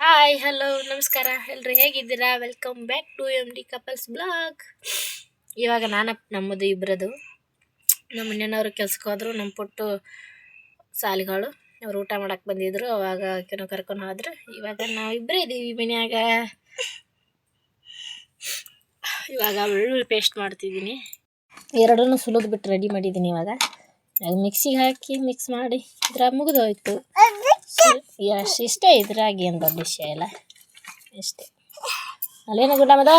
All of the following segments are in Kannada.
ಹಾಯ್ ಹಲೋ ನಮಸ್ಕಾರ. ಎಲ್ರು ಹೇಗಿದ್ದೀರಾ? Welcome back to M D couples blog ಇವಾಗ ನಾನು, ನಮ್ಮದು ಇಬ್ಬರದು ನಮ್ಮ ಮನೆಯವರು ಕೆಲ್ಸಕ್ಕೆ ಹೋದ್ರು, ನಮ್ಮ ಪುಟ್ಟು ಸಾಲಿಗಳು. ಅವ್ರು ಊಟ ಮಾಡಕ್ಕೆ ಬಂದಿದ್ರು, ಅವಾಗ ಏನೋ ಕರ್ಕೊಂಡು ಹೋದ್ರು. ಇವಾಗ ನಾವು ಇಬ್ಬರೇ ಇದ್ದೀವಿ ಮನ್ಯಾಗ. ಇವಾಗ ಬೆಳ್ಳುಳ್ಳಿ ಪೇಸ್ಟ್ ಮಾಡ್ತಿದ್ದೀನಿ ಎರಡನ್ನು ಸುಲಿದು ಬಿಟ್ಟು ರೆಡಿ ಮಾಡಿದ್ದೀನಿ ಇವಾಗ ಮಿಕ್ಸಿಗೆ ಹಾಕಿ ಮಿಕ್ಸ್ ಮಾಡಿ ಇದ್ರ ಮುಗಿದೋಯ್ತು. ಎಷ್ಟು ಇಷ್ಟೇ ಇದ್ರಾಗಿ ಏನು ದೊಡ್ಡ ವಿಷಯ ಇಲ್ಲ. ಇಷ್ಟೇ ಅಲ್ಲೇನ ಗುಡ್ಡಮದ?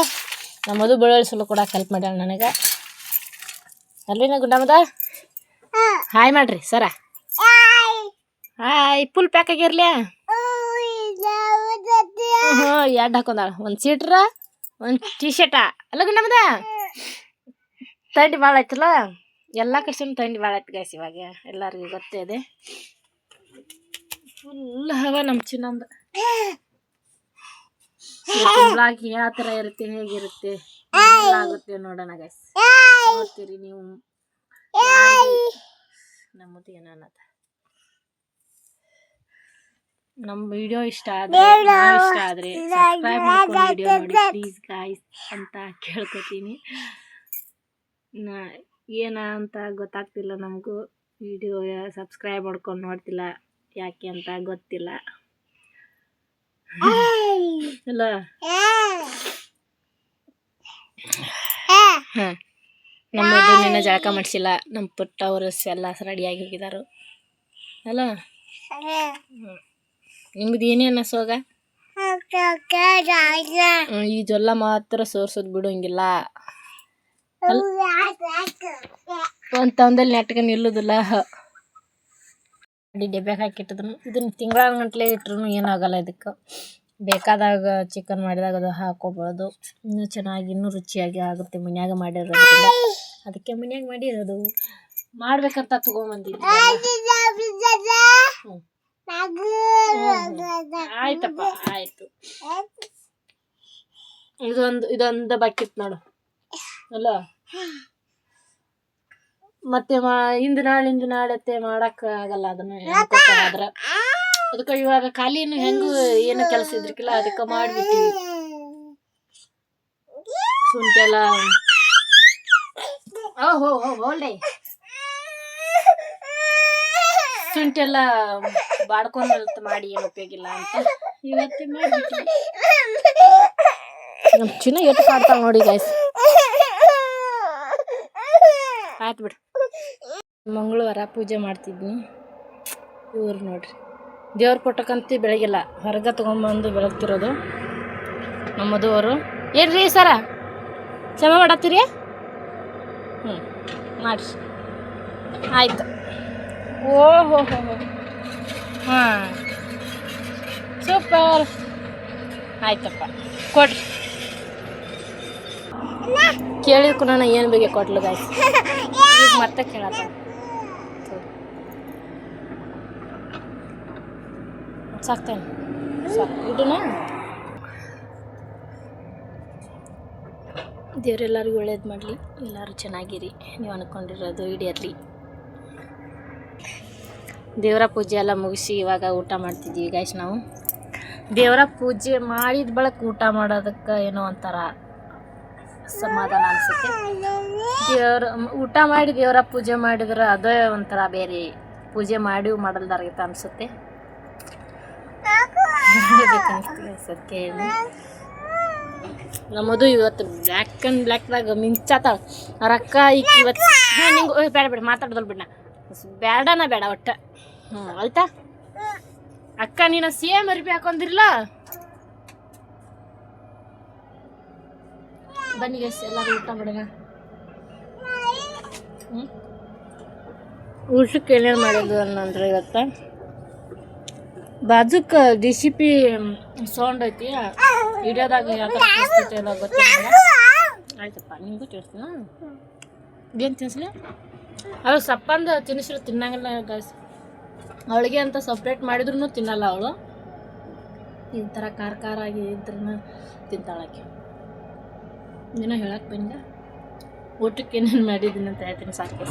ನಮ್ಮ ಮದು ಬೆಳ್ಳುಳ್ಳಿ ಸುಲು ಕೂಡ ಹೆಲ್ಪ್ ಮಾಡ್ಯಾಳ ನನಗೆ. ಅಲ್ಲೇನ ಗುಡ್ಡಮದ? ಹಾಯ್ ಮಾಡ್ರಿ ಸರ. ಹಾಯ್ ಫುಲ್ ಪ್ಯಾಕ್ ಆಗಿರ್ಲಿ? ಹ್ಞೂ ಎರಡು ಹಾಕೊಂಡಾಳ. ಒಂದು ಸೀಟ್ರ ಒಂದು ಟಿ ಶರ್ಟ ಅಲ್ಲ ಗುಂಡಮದ ತಂಡಿ ಭಾಳ ಆಯ್ತಲ್ಲ? ಎಲ್ಲ ಕಷ್ಟ ತಂಡಿ ಭಾಳ ಆಯ್ತು ಗೈಸ್ ಇವಾಗ. ಎಲ್ಲರಿಗೂ ಗೊತ್ತೇ ಇದೆ. ಫುಲ್ ಹವ ನಮ್ಮ ಚಿನ್ನಂದ. ಬ್ಲಾಗ್ ಯಾವ ಥರ ಇರುತ್ತೆ ಹೇಗಿರುತ್ತೆ ಆಗುತ್ತೆ ನೋಡೋಣ ಗೈಸ್ ನೋಡ್ತೀರಿ ನೀವು. ನಮ್ಮದು ಏನನ್ನದ ನಮ್ಮ ವಿಡಿಯೋ ಇಷ್ಟ ಆದ್ರೆ ಇಷ್ಟ ಆದ್ರೆ ಸಬ್ಸ್ಕ್ರೈಬ್ ಮಾಡ್ಕೊಂಡು ವಿಡಿಯೋ ನೋಡಿ ಪ್ಲೀಸ್ ಗಾಯ್ಸ್ ಅಂತ ಕೇಳ್ಕೊತೀನಿ. ನಾ ಏನ ಅಂತ ಗೊತ್ತಾಗ್ತಿಲ್ಲ ನಮಗೂ. ವಿಡಿಯೋ ಸಬ್ಸ್ಕ್ರೈಬ್ ಮಾಡ್ಕೊಂಡು ನೋಡ್ತಿಲ್ಲ. ಯಾಕೆ ಅಂತ ಗೊತ್ತಿಲ್ಲ. ಅಲ್ಲ ಹಾಂ. ನಮ್ಮದು ನಿನ್ನ ಜಳಕ ಮಾಡಿಸಿಲ್ಲ. ನಮ್ಮ ಪುಟ್ಟ ಅವರು ಎಲ್ಲ ರೆಡಿಯಾಗಿ ಹೋಗಿದಾರು. ಅಲ್ಲ. ನಿಮ್ದು ಏನೇನು ಸೋಗ ಈ ಜೊಲ್ಲ ಮಾತ್ರ ಸೋರ್ಸೋದು ಬಿಡೋಂಗಿಲ್ಲ ಒಂದು ತಂದಲ್ಲಿ ನೆಟ್ಗೆ ನಿಲ್ಲುದಿಲ್ಲ. ಅಡಿ ಡಬ್ಯಾಗ ಹಾಕಿಟ್ಟಿದ್ರು ಇದನ್ನ ತಿಂಗಳ ಗಂಟ್ಲೆ ಇಟ್ರು ಏನಾಗಲ್ಲ ಇದಕ್ಕೆ. ಬೇಕಾದಾಗ ಚಿಕನ್ ಮಾಡಿದಾಗ ಅದು ಹಾಕೋಬೋದು. ಇನ್ನೂ ಚೆನ್ನಾಗಿ, ಇನ್ನೂ ರುಚಿಯಾಗಿ ಆಗುತ್ತೆ ಮನ್ಯಾಗ ಮಾಡಿರೋದ್ರಿಂದ. ಅದಕ್ಕೆ ಮನ್ಯಾಗ ಮಾಡಿರೋದು. ಮಾಡ್ಬೇಕಂತ ತಗೊಂಬಂದಿದ್ದೆ. ಆಯ್ತಪ್ಪ, ಆಯ್ತು. ಇದೊಂದು ಇದೊಂದು ಬಕೆಟ್ ನೋಡು. ಅಲ್ಲ ಮತ್ತೆ ಮಾ ಇಂದು ನಾಳೆ ಇಂದು ನಾಳತ್ತೆ ಮಾಡಕ್ ಆಗಲ್ಲ ಅದನ್ನ ಆದ್ರ? ಅದಕ್ಕೆ ಇವಾಗ ಖಾಲಿನು ಹೆಂಗು ಏನು ಕೆಲಸ ಇದ್ರಿಕಿಲ್ಲ ಅದಕ್ಕೆ ಮಾಡ್ಬಿಟ್ಟಿವಿ. ಸುಂಟೆಲ್ಲ. ಎಲ್ಲ ಓ ಹೋ ಹೋಲ್ಡೆ ಶುಂಠಿ ಎಲ್ಲ ಬಾಡ್ಕೊಂಡು ಮಾಡಿ ಏನು ಉಪಯೋಗ ಇಲ್ಲ ಅಂತ ಇವತ್ತೇ ಮಾಡ್ಬಿಟ್ಟಿವಿ. ನಮ್ಮ ಚಿನ್ನ ಎಷ್ಟು ಕಾಡ್ತಾವ ನೋಡಿ ಗಾಯ್ಸ್ ಆಯ್ತು ಬಿಡು. ಮಂಗಳವಾರ ಪೂಜೆ ಮಾಡ್ತಿದ್ನಿ. ಇವ್ರು ನೋಡ್ರಿ. ದೇವ್ರು ಕೊಟ್ಟಕ್ಕಂತೂ ಬೆಳಗಿಲ್ಲ. ಹೊರಗೆ ತೊಗೊಂಬಂದು ಬೆಳಗ್ತಿರೋದು. ನಮ್ಮ ಮದುವರು ಏನ್ರಿ ಸರ? ಕ್ಷಮೆ ಮಾಡತ್ತೀರಿ? ಹ್ಞೂ ಮಾಡಿ ಆಯ್ತು. ಓ ಹೋ ಹೋ ಹೋ. ಹಾಂ. ಸೂಪರ್. ಆಯ್ತಪ್ಪ. ಕೊಡ್ರಿ. ಕೇಳಿದ್ಕು ನಾನು ಏನು ಬಗ್ಗೆ ಕೊಟ್ಲು ಈಗ ಮತ್ತೆ ಕೇಳತ್ತ? ಸಾಕ್ತೇನೆ. ಸಾಕು ದೇವರೆಲ್ಲರಿಗೂ ಒಳ್ಳೇದು ಮಾಡಲಿ. ಎಲ್ಲರೂ ಚೆನ್ನಾಗಿರಿ. ನೀವು ಅನ್ಕೊಂಡಿರೋದು ಹಿಡಿಯರ್ಲಿ ದೇವರ ಪೂಜೆ ಎಲ್ಲ ಮುಗಿಸಿ ಇವಾಗ ಊಟ ಮಾಡ್ತಿದ್ದೀವಿ ಗಾಯ್ಸ್ ನಾವು. ದೇವರ ಪೂಜೆ ಮಾಡಿದ ಬಳಕ ಊಟ ಮಾಡೋದಕ್ಕೆ ಏನೋ ಒಂಥರ ಸಮಾಧಾನ ಅನಿಸುತ್ತೆ. ದೇವ್ರ, ಊಟ ಮಾಡಿ ದೇವರ ಪೂಜೆ ಮಾಡಿದ್ರೆ ಅದೇ ಒಂಥರ ಬೇರೆ. ಪೂಜೆ ಮಾಡಿ ಮಾಡಲ್ದಾರ್ಗಿತ್ತ ಅನಿಸುತ್ತೆ. ನಮ್ಮದು ಇವತ್ತು ಬ್ಲ್ಯಾಕ್ ಅಂಡ್ ಬ್ಲ್ಯಾಕ್ದಾಗ ಮಿಂಚಾತಾಳ ರೊಕ್ಕ ಈಗ ಇವತ್ತು ಹಾಂ, ನಿಂಗೆ ಬೇಡ ಬೇಡ, ಮಾತಾಡ್ದಲ್ ಬಿಡ ಬೇಡನ ಬೇಡ ಒಟ್ಟ. ಹ್ಞೂ ಆಯ್ತಾ? ಅಕ್ಕ, ನೀನು ಸೇಮ್ ಅರಿಬಿ ಹಾಕೊಂದಿರಲ್ಲ ಬನ್ನಿ ಎಷ್ಟು ಎಲ್ಲರೂ ಊಟ ಮಾಡೋಣ. ಹ್ಞೂ ಊಟಕ್ಕೆ ಏನೇನು ಮಾಡೋದು ಅನ್ನಂದ್ರೆ ಇವತ್ತು? ಬಾಜುಕ್ ಡಿ ಸಿ ಪಿ ಸೌಂಡ್ ಐತಿ ವಿಡಿಯೋದಾಗ ಎಲ್ಲ ಗೊತ್ತಿಲ್ಲ ಆಯ್ತಪ್ಪ ನಿಮಗೂ ತಿಳಿಸ್ತೀನ? ಏನು ತಿನ್ಸ್ಲಿ ಅವಳು ಸಪ್ಪಂದು ತಿನ್ನಿಸಿರು ತಿನ್ನಂಗಿಲ್ಲ ಗಾಯ್ಸ್ ಅವಳಿಗೆ ಅಂತ ಸಪ್ರೇಟ್ ಮಾಡಿದ್ರು ತಿನ್ನಲ್ಲ ಅವಳು. ಈ ಥರ ಖಾರ ಖಾರ ಆಗಿ ಇದ್ರೂ ತಿಂತಾಳಕ್ಕೆ ಏನೋ ಹೇಳಕ್ಕೆ ಬಂದ. ಊಟಕ್ಕೆ ಏನೇನು ಮಾಡಿದ್ದೀನಿ ಅಂತ ಹೇಳ್ತೀನಿ ಸಾಕು.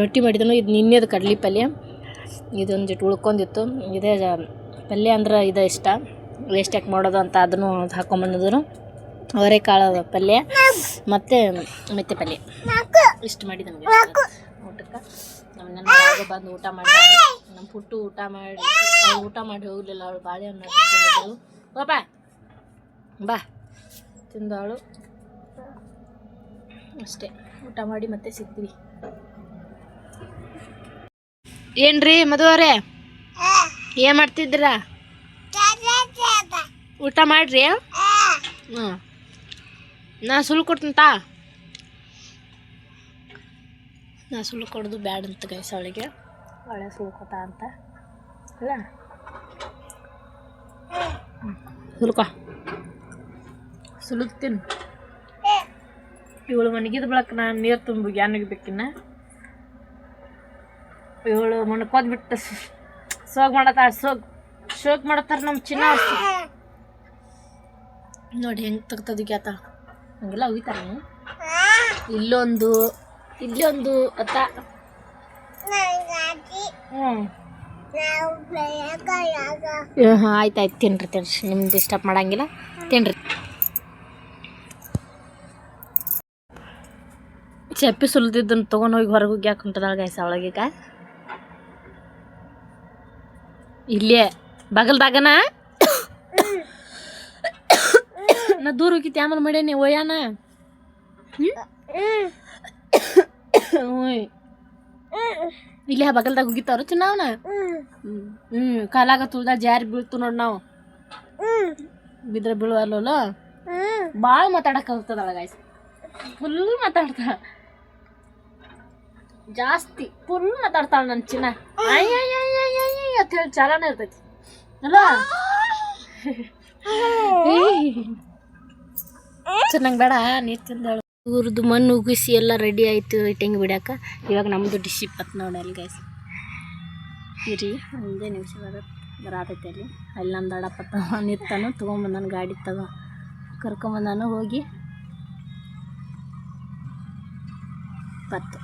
ರೊಟ್ಟಿ ಮಾಡಿದನು ಇದು ನಿನ್ನೆದು ಕಡ್ಲಿ ಪಲ್ಯ. ಇದೊಂದು ಜಿಟ್ಟು ಉಳ್ಕೊಂಡಿತ್ತು. ಇದೇ ಪಲ್ಯ ಅಂದ್ರೆ ಇದು ಇಷ್ಟ. ವೇಸ್ಟ್ ಯಾಕೆ ಮಾಡೋದು ಅಂತ ಅದನ್ನು ಹಾಕೊಂಬಂದಿದ್ರು. ಅವರೆಕಾಳು ಪಲ್ಯ, ಮತ್ತು ಮೆತ್ತೆ ಪಲ್ಯ. ಇಷ್ಟು ಮಾಡಿ ನಮಗೆ. ಊಟಕ್ಕೆ. ನಮ್ಮ ನನ್ನ ಬಂದು ಊಟ ಮಾಡಿ ನಮ್ಮ ಪುಟ್ಟು ಊಟ ಮಾಡಿ ಊಟ ಮಾಡಿ ಹೋಗಲಿಲ್ಲ. ಅವಳು ಬಾಳೆಹಣ್ಣು ತಿಂದಿದ್ದಳು ಬಾಪ ಬಾ. ತಿಂದವಳು. ಅಷ್ಟೇ. ಊಟ ಮಾಡಿ ಮತ್ತೆ ಸಿಗ್ತೀವಿ. ಏನ್ರಿ ಮದುವರೆ ಏನು ಮಾಡ್ತಿದ್ರ ಊಟ ಮಾಡ್ರಿ? ನಾ ಸುಳ್ಳು ಕೊಡ್ತಂತ ನಾ ಸುಳ್ಳು ಕೊಡೋದು ಬ್ಯಾಡ ಅಂತ ಗೈಸ್ ಅವಳಿಗೆ. ಒಳ್ಳೆ ಸುಳ್ಳು ಕೊಟ್ಟ ಅಂತ. ಅಲ್ಲ? ಸುಲ್ಕ. ಸುಲುತ್ತೀನಿ ಇವಳು ಮನೆಗಿದ ಬಳಕ ನಾನು ನೀರು ತುಂಬು ಯಾನಿಗೆ ಬೇಕಿನ್ನ ಇವಳು ಮಣ್ಕೋದ್ ಬಿಟ್ಟು ಸೋಗ್ ಮಾಡತ್ತಾಳ, ಸೋಗ್ ಶೋಕ್ ಮಾಡತ್ತಾರ ನಮ್ಮ ಚಿನ್ನ ನೋಡಿ ಹೆಂಗೆ ತೆಗ್ತದ ಗ್ಯಾತ ಹಂಗೆಲ್ಲ ಒಗಿತಾರ ಇಲ್ಲೊಂದು ಇಲ್ಲೊಂದು ಅತ್ತ ಹ್ಞೂ ಹಾಂ, ಆಯ್ತು ಆಯ್ತು, ತಿನ್ರಿ ತಿನ್ರಿ. ನಿಮ್ದು ಡಿಸ್ಟರ್ಬ್ ಮಾಡಂಗಿಲ್ಲ. ತಿನ್ರಿ. ಚಪ್ಪಿ ಸುಲ್ದಿದ್ದನ್ನು ತೊಗೊಂಡು ಹೋಗಿ ಹೊರಗೆ ಹೋಗಿ ಯಾಕೆ ಹೊಂಟದಾಳ ಗೈಸ ಇಲ್ಲೇ ಬಗಲ್ದಾಗನ? ನಾ ದೂರ ಹೋಗಿತ್ತು ಆಮೇಲೆ ಮಾಡ್ಯಾನೆ ಒಯ್ಯಾನ ಓಯ್. ಇಲ್ಲೇ ಬಗಲ್ದಾಗ ಹೋಗಿತ್ತಾರ ಚುನಾವನ ಹ್ಞೂ ಕಾಲಾಗ ತುಳ್ದಾಗ ಜಾರಿ ಬೀಳ್ತು ನೋಡಿ ನಾವು. ಬಿದ್ರೆ ಬೀಳುವಲ್ಲ ಭಾಳ ಮಾತಾಡಕ್ಕೆ ಹೋಗ್ತದಳ ಗಾಯ್ಸ್ ಫುಲ್ ಮಾತಾಡ್ತಾಳ ಜಾಸ್ತಿ ಫುಲ್ ಮಾತಾಡ್ತಾಳ ನನ್ನ ಚಿನ್ನ. ಅಯ್ಯ. ಅಂತ ಹೇಳಿ ಚಾಲನೆ ಇರ್ತೈತಿ. ಅಲ್ಲ? ಚೆನ್ನಾಗಿ ಬೇಡ ನೀರು ತಿಂದಾಳು. ಇವ್ರದ್ದು ಮಣ್ಣು ಉಗಿಸಿ ಎಲ್ಲ ರೆಡಿ ಆಯಿತು ಇಟ್ಟಂಗೆ ಬಿಡಾಕ ಇವಾಗ ನಮ್ಮದು ಡಿಶ್ ಇಪ್ಪತ್ತು ನೋಡಿ ಅಲ್ಲಿ ಗೈಸ್ ಇರಿ ಒಂದೇ ನಿಮಿಷ ಬರತ್ತೆ ಬರಾತೈತೆ ಅಲ್ಲಿ. ಅಲ್ಲಿ ನಮ್ಮ ದಡಪತ್ತ ನಿತ್ತಾನು ತೊಗೊಂಬಂದಾನು ಗಾಡಿ ತಗೋ. ಕರ್ಕೊಂಬಂದಾನು ಹೋಗಿ. ಪತ್ತು.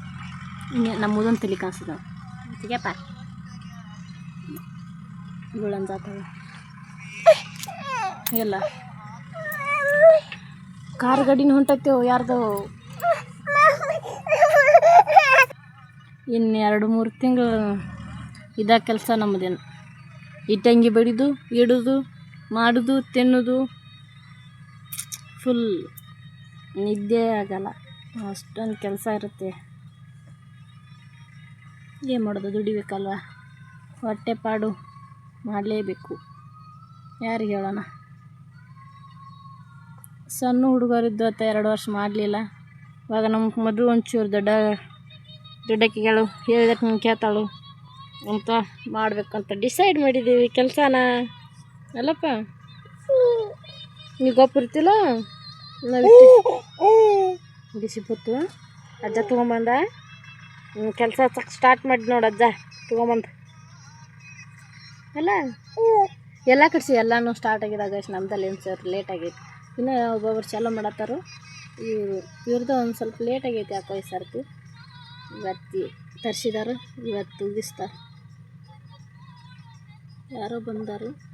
ಹಿಂಗೆ ನಮ್ಮದೊಂದು ತಲೆ ಕಾಣಿಸ್ತದ ತೆಗಿಯಪ್ಪ ಇವಳಂತಾತವ ಇಲ್ಲ ಕಾರ್ ಗಾಡಿನ ಹೊಂಟೈತೆ ಯಾರ್ದು. ಇನ್ನು ಎರಡು ಮೂರು ತಿಂಗಳು ಇದ ಕೆಲಸ ನಮ್ಮದೇನು. ಇಟ್ಟಂಗಿ ಬಡಿದು, ಇಡೋದು, ಮಾಡೋದು, ತಿನ್ನೋದು. ಫುಲ್ ನಿದ್ದೆ ಆಗಲ್ಲ. ಅಷ್ಟೊಂದು ಕೆಲಸ ಇರುತ್ತೆ. ಏನು ಮಾಡೋದು? ದುಡಿಬೇಕಲ್ವ? ಹೊಟ್ಟೆ ಪಾಡು ಮಾಡಲೇಬೇಕು. ಯಾರಿಗೆ ಹೇಳೋಣ? ಸಣ್ಣ ಹುಡುಗರಿದ್ದು ಅಥವಾ ಎರಡು ವರ್ಷ ಮಾಡಲಿಲ್ಲ. ಇವಾಗ ನಮ್ಮ ಮದುವೆ ಒಂಚೂರು ದೊಡ್ಡ ದೊಡ್ಡಕ್ಕಿಗಳು ಹೇಳಿದಕ್ಕೆ ನಂಗೆ ಕೇಳ್ತಾಳು. ಅಂತ ಮಾಡಬೇಕಂತ ಡಿಸೈಡ್ ಮಾಡಿದ್ದೀವಿ ಕೆಲಸನ. ಅಲ್ಲಪ್ಪ? ನೀವು ಗೊಬ್ಬರ್ತಿಲ್ಲ ನಾವು ಬಿಸಿ ಬತ್ತು ಅಜ್ಜ ತೊಗೊಂಬಂದ? ಕೆಲಸ ಸ್ಟಾರ್ಟ್ ಮಾಡಿ ನೋಡಜ್ಜ ತೊಗೊಂಬಂದು. ಎಲ್ಲ ಎಲ್ಲ ಕಟ್ಸಿ, ಎಲ್ಲನೂ ಸ್ಟಾರ್ಟ್ ಆಗಿದಾಗ ಅಷ್ಟು ನಮ್ದಲ್ಲಿ ಏನು ಸರ್ ಲೇಟ್ ಆಗೈತಿ. ಇನ್ನೂ ಒಬ್ಬೊಬ್ರು ಚಾಲೋ ಮಾಡತ್ತಾರು. ಇವರು ಇವ್ರದ್ದು ಒಂದು ಸ್ವಲ್ಪ ಲೇಟ್ ಆಗೈತಿ ಯಾಕೋ ಈ ಸರ್ತಿ. ಇವತ್ತು ತರಿಸಿದಾರು, ಇವತ್ತು ಉಗಿಸ್ತಾರೆ ಯಾರೋ ಬಂದಾರು.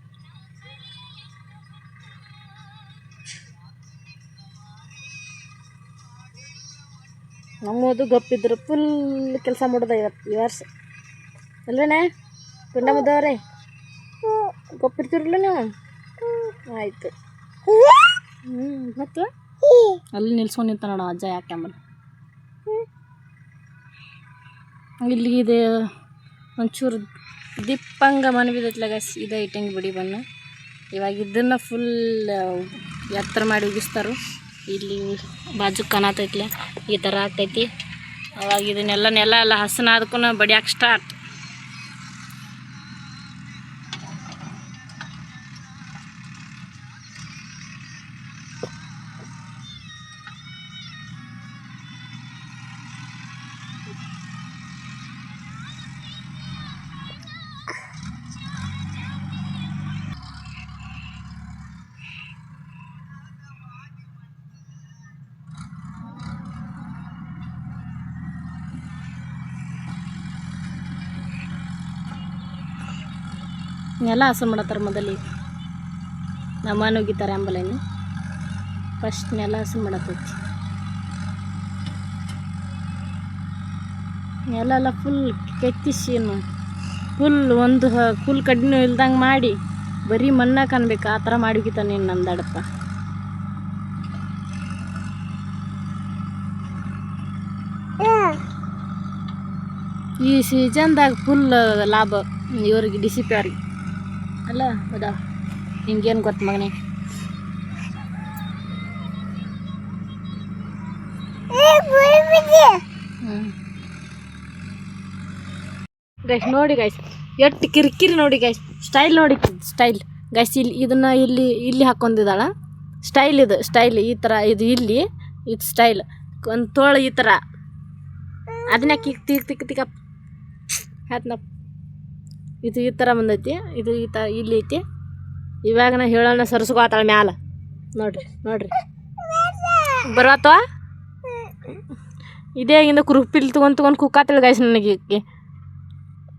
ನಮ್ಮದು ಗಪ್ಪಿದ್ರು ಫುಲ್ ಕೆಲಸ ಮಾಡೋದ ಇವತ್ತು ಈ ವರ್ಷ. ಅಲ್ವೇನೆ? ಪುಂಡ ಮುದ್ದವ್ರೆ ಗೊತ್ತಿರ್ತಿರಲ್ಲ ನೀವು? ಆಯಿತು. ಹ್ಞೂ ಮತ್ತು? ಅಲ್ಲಿ ನಿಲ್ಸ್ಕೊಂಡು ನಿಂತ ನೋಡ ಅಜ್ಜ ಯಾಕೆ ಇಲ್ಲಿ ಇದೆ ಒಂಚೂರು ದಿಪ್ಪಂಗ ಮನೆ ಬಿದ್ದೈತ್ಲ ಗೈಸ್ ಇದೆ ಇಟ್ಟಂಗಿ ಬಿಡಿ ಬಣ್ಣ ಇವಾಗ ಇದನ್ನು ಫುಲ್ ಎತ್ತರ ಮಾಡಿ ಉಗಿಸ್ತಾರು. ಇಲ್ಲಿ ಬಾಜು ಕಾಣತೈತ್ಲೆ ಈ ಥರ ಆಗ್ತೈತಿ. ಅವಾಗ ಇದನ್ನೆಲ್ಲ ನೆಲ ಎಲ್ಲ ಹಸನಾದಕ್ಕೂ ಬಡಿಯಾಕೆ ಸ್ಟಾರ್ಟ್ ಎಲ್ಲ ಹಸು ಮಾಡತ್ತಾರ ಮೊದಲಿಗೆ ನಮ್ಮ ಹೋಗಿತಾರೆ ಅಂಬಲೇನು. ಫಸ್ಟ್ ನೆಲ ಹಸು ಮಾಡತ್ತೈತಿ. ನೆಲ ಎಲ್ಲ ಫುಲ್ ಕೆತ್ತಿಸಿ ಫುಲ್ ಒಂದು ಫುಲ್ ಕಡ್ಡಿನೂ ಇಲ್ದಂಗೆ ಮಾಡಿ ಬರೀ ಮಣ್ಣ ಕಾಣ್ಬೇಕು, ಆ ಥರ ಮಾಡಿ ಹೋಗಿತಾನೆ ನೀನು ನಮ್ಮ ದಡಪ್ಪ ಈ ಸೀಸನ್ದಾಗ ಫುಲ್ ಲಾಭ, ಇವ್ರಿಗೆ ಡಿ ಸಿ ಪಿ ಅವ್ರಿಗೆ. ಅಲ್ಲ ಹೌದಾ ನಿಮ್ಗೇನು ಗೊತ್ತು ಮಗನೇ? ಗೈಸ್ ನೋಡಿ ಗೈಸ್ ಎಟ್ಟು ಕಿರಿಕಿರಿ ನೋಡಿ ಗೈಸ್ ಸ್ಟೈಲ್ ನೋಡಿ ಸ್ಟೈಲ್ ಗೈಸ್ ಇಲ್ಲಿ ಇದನ್ನ ಇಲ್ಲಿ ಇಲ್ಲಿ ಹಾಕೊಂಡಿದ್ದಾಳ. ಸ್ಟೈಲ್ ಇದು ಸ್ಟೈಲ್ ಈ ಥರ ಇದು ಇಲ್ಲಿ, ಇದು ಸ್ಟೈಲ್ ಒಂದು ತೋಳು ಈ ಥರ ಅದನ್ನ ಕಿಕ್ ತಿಕ್ ತಿಕ್ ತಿಕ್ಕ ಹಾತ್ನ ಇದು ಈ ಥರ ಬಂದೈತಿ, ಇದು ಈ ಥರ ಇಲ್ಲಿ ಐತಿ. ಇವಾಗ ನಾ ಹೇಳೋಣ ಸರಸ್ಕೊತಾಳೆ ಮ್ಯಾಲ. ನೋಡ್ರಿ ನೋಡ್ರಿ. ಬರತ್ತವ ಇದೇ ಹಿಂದೆ ಕುರುಪಿಲ್ ತೊಗೊಂಡು ತೊಗೊಂಡು ಕುಕ್ಕಾತಳ ಗೈಸ್ ನನಗೆ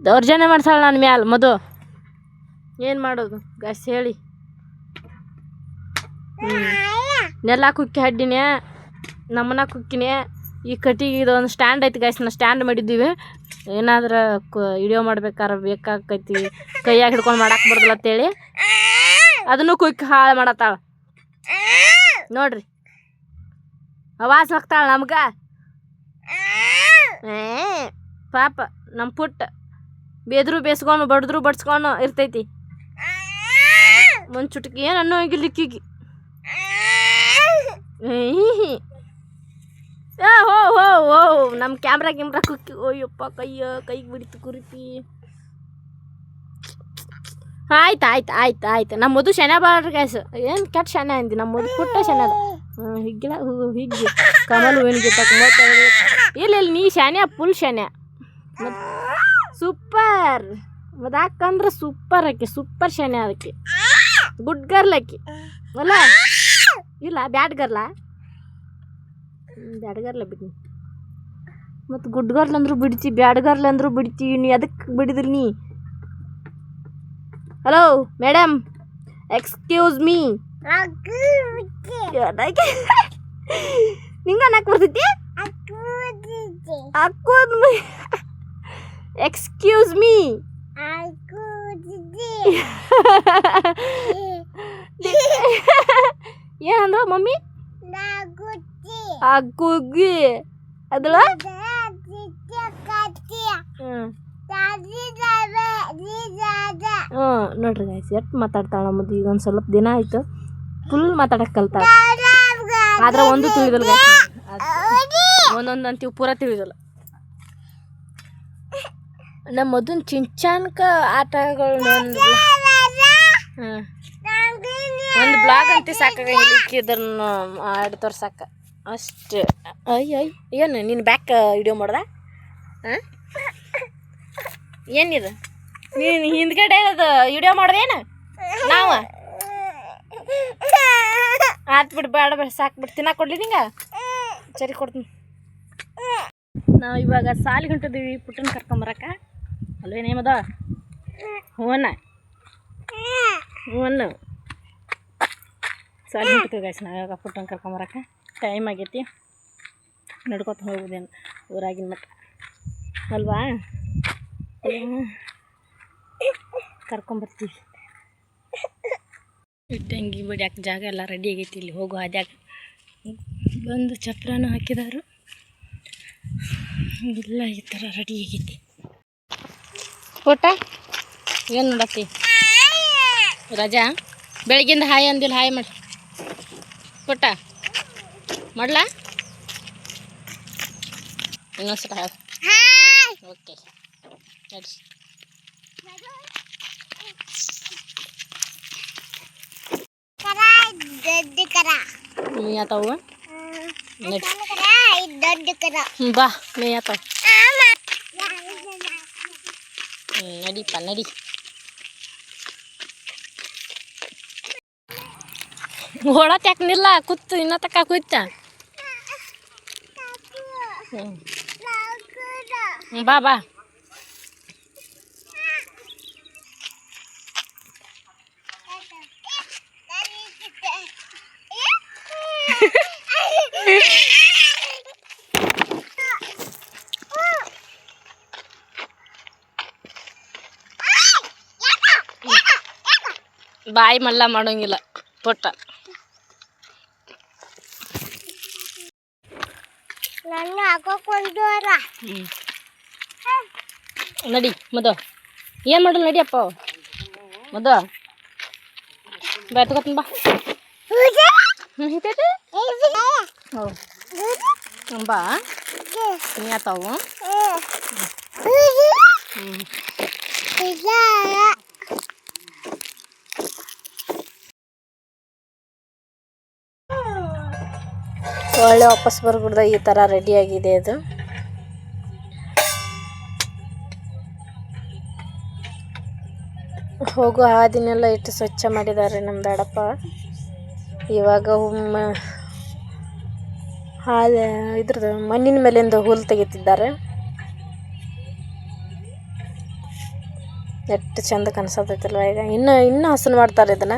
ದೌರ್ಜನ್ಯ ಮಾಡ್ಸಾಳ ನನ್ನ ಮ್ಯಾಲ ಮದು ಏನು ಮಾಡೋದು? ಗಾಯ್ಸ್ ಹೇಳಿ. ನೆಲ ಕುಕ್ಕಿ ಹಡ್ಡಿನೇ, ನಮ್ಮನ ಕುಕ್ಕಿನೇ. ಈ ಕಟ್ಟಿಗೆ ಇದೊಂದು ಸ್ಟ್ಯಾಂಡ್ ಐತಿ ಗಾಯ್ಸ್ ನಾ ಸ್ಟ್ಯಾಂಡ್ ಮಾಡಿದ್ದೀವಿ. ಏನಾದ್ರೆ ವಿಡಿಯೋ ಮಾಡ್ಬೇಕಾರೆ ಬೇಕಾಕೈತಿ. ಕೈಯಾಗ ಹಿಡ್ಕೊಂಡು ಮಾಡಕ್ಕೆ ಬರ್ದಲ್ಲ ಅಂತೇಳಿ. ಅದನ್ನು ಕುಯ್ಕ್ ಹಾಳು ಮಾಡತ್ತಾಳ. ನೋಡ್ರಿ. ಅವಾಜ್ ಹಾಕ್ತಾಳ ನಮ್ಗೆ. ಪಾಪ ನಮ್ಮ ಪುಟ್ಟ ಬೇದ್ರು ಬೇಸ್ಕೊಂಡು, ಬಡದ್ರು ಬಡ್ಸ್ಕೊಂಡು ಇರ್ತೈತಿ. ಒಂದು ಏನು ಅನ್ನೋ ಲಿಕ್ಕಿಗಿ ಏ ಹೋ ಹೋ ಹೋ. ನಮ್ಮ ಕ್ಯಾಮ್ರಾ ಕ್ಯಾಮ್ರಾ ಕುಕ್ಕಿ ಓಯಪ್ಪ ಕೈಯ, ಕೈಗೆ ಬಿಡಿತು ಕುರಿಪಿ ಆಯ್ತು ಆಯ್ತು ಆಯ್ತು ಆಯ್ತು. ನಮ್ಮ ಮದು ಶನ ಬಾಳ್ರಿ ಗ್ಯಾಸ್ ಏನು ಕೆಟ್ಟ ಶನ ಅಂದಿ? ನಮ್ಮ ಮದು ಪುಟ್ಟ ಶನ ಅದ. ಹ್ಞೂ ಹಿಗ್ಗಿನ ಹಿಗ್ಗಿ. ಕಮಲ್ ಹೂವಿನ ಗಿಟ್ಟಕ್ಕೆ ಇಲ್ಲ ಇಲ್ಲ ನೀ ಶಾನ್ಯ ಫುಲ್ ಶಾನ್ಯ ಸೂಪರ್ ಮತ್ತು ಹಾಕಂದ್ರೆ ಸೂಪರ್ ಅಕ್ಕಿ ಸೂಪರ್ ಶಾನ್ಯ ಅದಕ್ಕೆ ಗುಡ್ ಗರ್ಲ್ ಅಕ್ಕಿ ಅಲ್ಲ? ಇಲ್ಲ ಬ್ಯಾಡ್ ಗರ್ಲ ಬ್ಯಾಡ್ ಬಿಡ್ನಿ. ಬಿಡಿ ಮತ್ತು ಗುಡ್ ಅಂದರೂ ಬಿಡ್ತಿ ಬ್ಯಾಡ್ ಅಂದರೂ ಅಂದ್ರು ಬಿಡ್ತಿ ನೀ ಅದಕ್ಕೆ ಬಿಡಿದ್ರಿ ನೀ. ಹಲೋ ಮೇಡಮ್ ಎಕ್ಸ್ಕ್ಯೂಸ್ ಮೀ ನಿಂಗ ಅನ್ನಕ್ಕೆ ಬರ್ತೈತಿ? ಹಾಕೋದ್ ಎಕ್ಸ್ಕ್ಯೂಸ್ ಮೀ ಏನಂದ್ರೆ ಮಮ್ಮಿ? ಅಗ್ಗುಗ್ಗಿ gue ಹ್ಞೂ ಹ್ಞೂ ನೋಡ್ರಿ ಗಾಯ್ಸ್ ಎಷ್ಟು ಮಾತಾಡ್ತಾಳ ನಮ್ಮದು ಈಗ ಒಂದು ಸ್ವಲ್ಪ ದಿನ ಆಯಿತು. ಫುಲ್ ಮಾತಾಡಕ್ಕೆ ಕಲ್ತಾಳ ಆದ್ರೆ ಒಂದು ತಿಳಿದಲ್ಲ ಒಂದೊಂದು ಅಂತೀವಿ ಪೂರ ತಿಳಿದಲ್ಲ. ನಮ್ಮ ಮೊದಲು ಚಿಂಚಾನ್ಕ ಆಟಗಳು ಒಂದು ಒಂದು ಬ್ಲಾಗ್ ಅಂತ ಸಾಕಾಗಿದ್ದನ್ನು ಮಾಡಿ ತೋರ್ಸಕ್ಕ ಅಷ್ಟೇ. ಅಯ್ಯ ಅಯ್ಯ. ಏನು, ನೀನು ಬ್ಯಾಕ್ ವಿಡಿಯೋ ಮಾಡ್ದ? ಹಾಂ ಏನಿದು? ನೀನು ಹಿಂದ್ಗಡೆ ಅದು ವಿಡಿಯೋ ಮಾಡ್ದೇನು? ನಾವು? ಆತ್ ಬಿಡು, ಬೇಡ ಬೇಡ, ಸಾಕು ಬಿಡು. ತಿನ್ನಕ್ಕೆ ಕೊಡ್ಲಿ ನಿಂಗೆ? ಸರಿ, ಕೊಡ್ತೀನಿ. ನಾವು ಇವಾಗ ಸಾಲಿಗೆ ಹೊಂಟಿದ್ದೀವಿ ಪುಟ್ಟನ ಕರ್ಕೊಂಬರಕ್ಕ ಅಲ್ವೇನೇಮದ ಹೂವನ್ನ? ಹೂವನ್ನು. ಸಾಲಿ ಹೊಂಟಿದ್ದೀವಿ ಗಾಯ್ಸ್ ನಾವು ಇವಾಗ ಪುಟ್ಟನ ಕರ್ಕೊಂಬರಕ್ಕ ಟೈಮ್ ಆಗೈತಿ. ನಡ್ಕೊತ ಹೋಗುದೇನು ಊರಾಗಿನ ಮಟ್ಟ. ಅಲ್ವಾ? ಕರ್ಕೊಂಬರ್ತೀವಿ ಇಟ್ಟಂಗಿ ಬಿಡ್ಯಾಕೆ ಜಾಗ ಎಲ್ಲ ರೆಡಿ ಆಗೈತಿ ಇಲ್ಲಿ, ಹೋಗೋ ಹಾದ್ಯಾಗ ಬಂದು ಚಪ್ರನೂ ಹಾಕಿದಾರು. ಇಲ್ಲ, ಈ ಥರ ರೆಡಿ ಆಗೈತಿ. ಊಟ? ಏನು ನೋಡತ್ತಿ? ರಜಾ? ಬೆಳಗಿಂದ ಹಾಯ್ ಅಂದಿಲ್ಲ, ಹಾಯ್ ಮಾಡಿ. ಪುಟ್ಟ ಮಾಡ್ಲಾ? ಇನ್ನೊಂದ್ಸಲ ಹಾಯ್! ಓಕೆ ನಡ್ರಿ ದೊಡ್ಡ ಕರ. ಮೇ ಆತಾವ ನಡಿ ದೊಡ್ಡ ಕರ. ಹ್ಞೂ ಬಾ. ಮೇ ಆತಾವ ಹ್ಞೂ ನಡಿಪ್ಪ ನಡಿ. ಓಡತ್ ಯಾಕೆ ನಿಲ್ಲ ಕೂತು ಇನ್ನ ತಕ್ಕ ಕೂತ ம் பா பா ಬಾಯಿ ಮಲ್ಲ ಮಾಡೋಂಗಿಲ್ಲ ಪುಟ್ಟ ನನ್ನ ಹಾಕೋಕೊಂಡು ವರ ನಡಿ ಮದ ಏನು ಮಾಡಲ್ಲ ನಡಿಯಪ್ಪ ಮದ ಬಾ ತಗೋತೀನಿ ಬಾ ಹ್ಞೂ ಹಿತೈತೆ ಹೌದು ಬಾ ನೀ ಆತಾವು ಹ್ಞೂ ಒಳ್ಳೆ ವಾಪಸ್ ಬರ್ಬಿಡ್ದ ಈ ಥರ ರೆಡಿಯಾಗಿದೆ ಅದು. ಹೋಗೋ ಹಾದಿನೆಲ್ಲ ಇಟ್ಟು ಸ್ವಚ್ಛ ಮಾಡಿದ್ದಾರೆ ನಮ್ಮ ದಡಪ್ಪ ಇವಾಗ ಹಾಲು, ಇದ್ರದ್ದು ಮಣ್ಣಿನ ಮೇಲಿಂದ ಹುಲ್ಲು ತೆಗಿತಿದ್ದಾರೆ. ಎಷ್ಟು ಚಂದ ಕಾಣಿಸತೈತಲ್ವ ಈಗ? ಇನ್ನೂ ಇನ್ನೂ ಹಸನು ಮಾಡ್ತಾರೆ ಇದನ್ನು.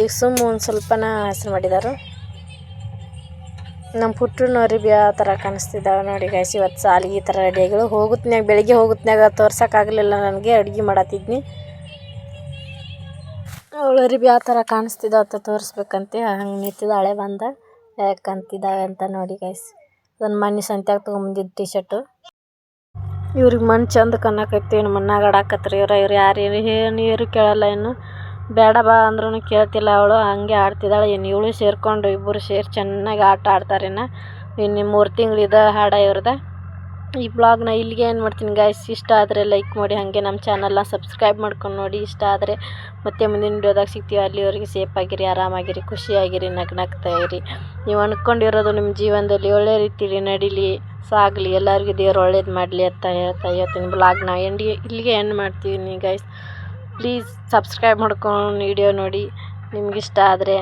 ಈಗ ಸುಮ್ಮ ಒಂದು ಸ್ವಲ್ಪನ ಹಸನು ಮಾಡಿದ್ದಾರೆ ನಮ್ಮ ಪುಟ್ಟನವ್ರಿ ಬಿ ಆ ಥರ ಕಾಣಿಸ್ತಿದ್ದಾವೆ ನೋಡಿ ಗಾಯ್ಸ್ ಇವತ್ತು ಸಾಲಿಗೆ ಈ ಥರ ರೆಡಿಯಾಗಿಳು ಹೋಗುತ್ನ್ಯಾಗ, ಬೆಳಿಗ್ಗೆ ಹೋಗುತ್ನ್ಯಾಗ ತೋರ್ಸೋಕ್ಕಾಗಲಿಲ್ಲ ನನಗೆ, ಅಡುಗೆ ಮಾಡತ್ತಿದ್ನಿ ರೀ ಬಿ ಆ ಥರ ಕಾಣಿಸ್ತಿದ್ದ ಅಂತ ತೋರಿಸ್ಬೇಕಂತೆ, ಹಂಗೆ ನಿಂತಿದ್ದಾಳೆ ಬಂದ. ಯಾಕಂತಿದ್ದಾವೆ ಅಂತ ನೋಡಿ ಗಾಯ್ಸ್ ಅದನ್ನು ಮನೆ ಸಂತ್ಯಾಗ ತೊಗೊಂಬಂದಿದ್ದು ಟಿ ಶರ್ಟು ಇವ್ರಿಗೆ ಮಣ್ಣು ಚಂದ ಕನ್ನಕೈತಿ ಏನು ಮಣ್ಣಾಗ ಆಡಾಕತ್ರಿ ಇವ್ರು ಇವ್ರು ಯಾರು ಏನು ಏನು, ಇವ್ರು ಕೇಳಲ್ಲ ಏನು ಬೇಡ ಬಾ ಅಂದ್ರೂ ಕೇಳ್ತಿಲ್ಲ ಅವಳು. ಹಂಗೆ ಆಡ್ತಿದ್ದಾಳೆ. ಇನ್ನು ಇವಳು ಸೇರಿಕೊಂಡು ಇಬ್ಬರು ಸೇರಿ ಚೆನ್ನಾಗಿ ಆಟ ಆಡ್ತಾರೇನ ಇನ್ನು. ಮೂರು ತಿಂಗಳು ಹಾಡ ಇವ್ರದ್ದು ಈ ಬ್ಲಾಗ್ನ ಇಲ್ಲಿಗೆ ಏನು ಮಾಡ್ತೀನಿ ಗಾಯ್ಸ್ ಇಷ್ಟ ಆದರೆ ಲೈಕ್ ಮಾಡಿ, ಹಾಗೆ ನಮ್ಮ ಚಾನಲ್ನ ಸಬ್ಸ್ಕ್ರೈಬ್ ಮಾಡ್ಕೊಂಡು ನೋಡಿ. ಇಷ್ಟ ಆದರೆ ಮತ್ತೆ ಮುಂದಿನ ವಿಡಿಯೋದಾಗ ಸಿಗ್ತೀವಿ. ಅಲ್ಲಿವರೆಗೆ ಸೇಫ್ ಆಗಿರಿ, ಆರಾಮಾಗಿರಿ, ಖುಷಿಯಾಗಿರಿ, ನಗ್ನಾಗ್ತಾ ಇರಿ. ನೀವು ಅಂದ್ಕೊಂಡಿರೋದು ನಿಮ್ಮ ಜೀವನದಲ್ಲಿ ಒಳ್ಳೆ ರೀತಿಲಿ ನಡೀಲಿ, ಸಾಗಲಿ, ಎಲ್ಲರಿಗೂ ದೇವ್ರು ಒಳ್ಳೇದು ಮಾಡಲಿ ಅಂತ ಹೇಳ್ತಾ ಹೇಳ್ತೀನಿ ಬ್ಲಾಗ್ನ ಎಂಡಿ ಇಲ್ಲಿಗೆ ಎಂಡ್ ಮಾಡ್ತೀನಿ ಗೈಸ್ ಪ್ಲೀಸ್ ಸಬ್ಸ್ಕ್ರೈಬ್ ಮಾಡ್ಕೊಂಡು ವಿಡಿಯೋ ನೋಡಿ ನಿಮ್ಗೆ ಇಷ್ಟ ಆದರೆ.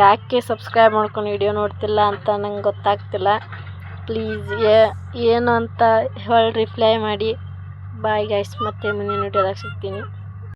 ಯಾಕೆ ಸಬ್ಸ್ಕ್ರೈಬ್ ಮಾಡ್ಕೊಂಡು ವೀಡಿಯೋ ನೋಡ್ತಿಲ್ಲ ಅಂತ ನಂಗೆ ಗೊತ್ತಾಗ್ತಿಲ್ಲ. ಪ್ಲೀಸ್ ಏನು ಅಂತ ಹೇಳಿ ರಿಪ್ಲೈ ಮಾಡಿ. ಬಾಯ್ ಗೈಸ್ ಮತ್ತೆ ಮುಂದಿನ ವೀಡಿಯೋದಾಗ ಸಿಗ್ತೀನಿ.